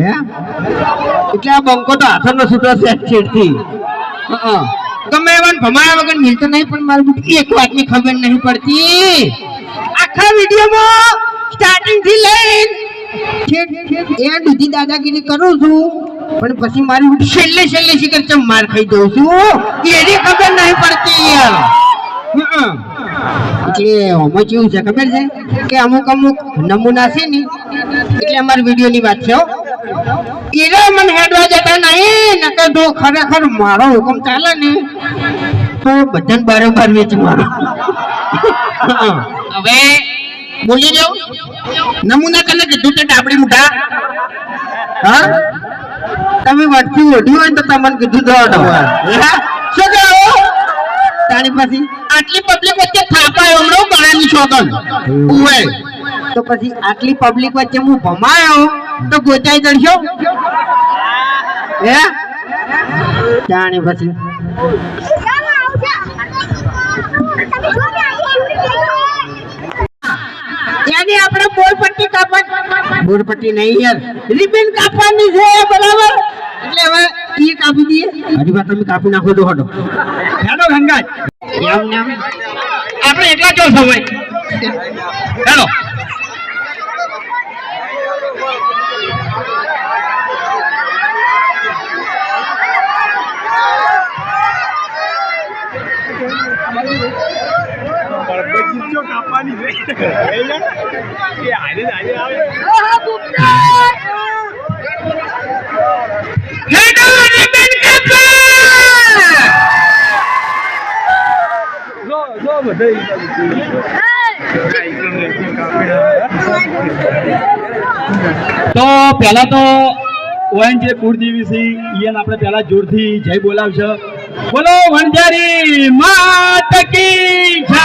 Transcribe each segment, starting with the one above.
હે? એટલે આ બંકો તો હાથનો છે છેડથી. ગમે એવા ભમાયા વગર મિલતો નહીં, પણ મારું એક વાતની ખબર નહીં પડતી. આખા વિડીયોમાં સ્ટાર્ટિંગથી લઈને એ દાદાગીરી કરું છું, પણ પછી મારી છેલ્લે છેલ્લે શિખર ચમ માર ખાઈ દઉં છું? એની ખબર નહીં પડતી યાર. એટલે આમાં કેવું છે ખબર છે? કે અમુક અમુક નમૂના છે ને એટલે અમારી વિડીયોની વાત છે હો. મને હેડવા જતા નહીં નકર જો ખરેખર મારો હુકમ ચાલે ને તો બધાને બારોબાર વેચ મારો હવે બોલી જાઉં નમૂના કને કીધું તે ડાબડી મુઠા હા? તમે વધતું વધ્યું હોય તો તમને કીધું દો? શું કહો પછી આટલી પબ્લિક વચ્ચે થાપાયો હમણો ગળાની શોધન ઉવે. તો પછી આટલી પબ્લિક વચ્ચે હું ભમાયો તો ગોચાઈ દડશો હે? જાણે પછી. ત્યાંની આપણે બોર પટ્ટી કાપવાની. બોર પટ્ટી નહીં યાર. રિબન કાપવાની છે બરાબર? એટલે હવે એ કાપી દઈએ હજી વાત તમે કાપી નાખો તો હટો. હેડો ગંગાજ. આપણે એટલા ચો સમય હેલો હેડો તો પહેલા તો ઓએન જે કુળદેવી છે ઈયન આપણે પહેલા જોરથી જય બોલાવશે. બોલો, વણજારી માત કી જય!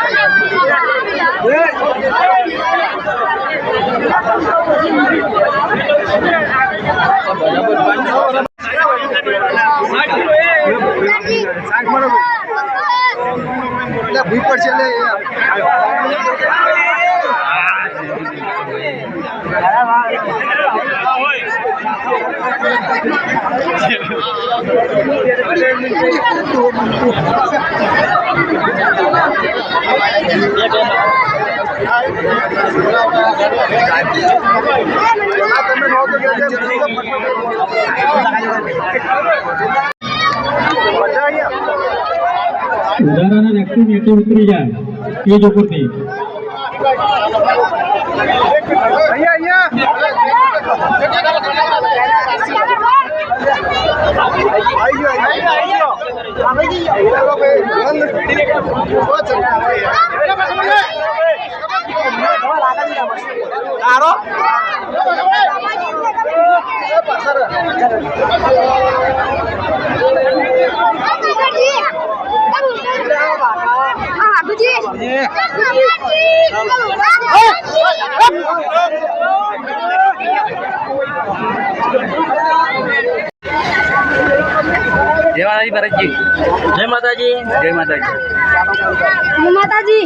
ऊपर चले વધારાના વ્યક્તિ નીચે ઉતરી જાય સ્ટેજ ઉપરથી હા જય માતાજી. ભરતજી જય માતાજી. જય માતાજી. માતાજી.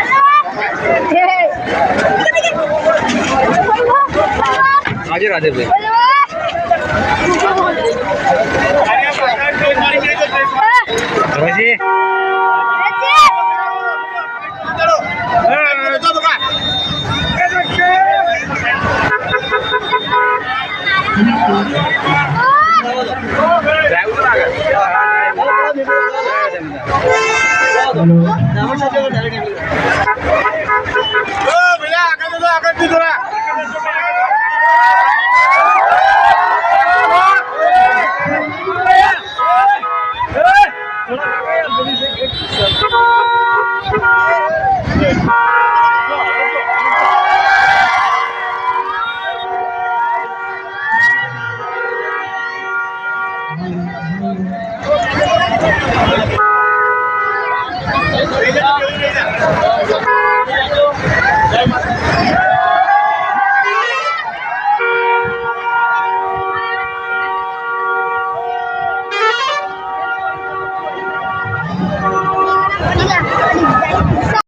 આજે રાધે ભાઈ પછી Hey!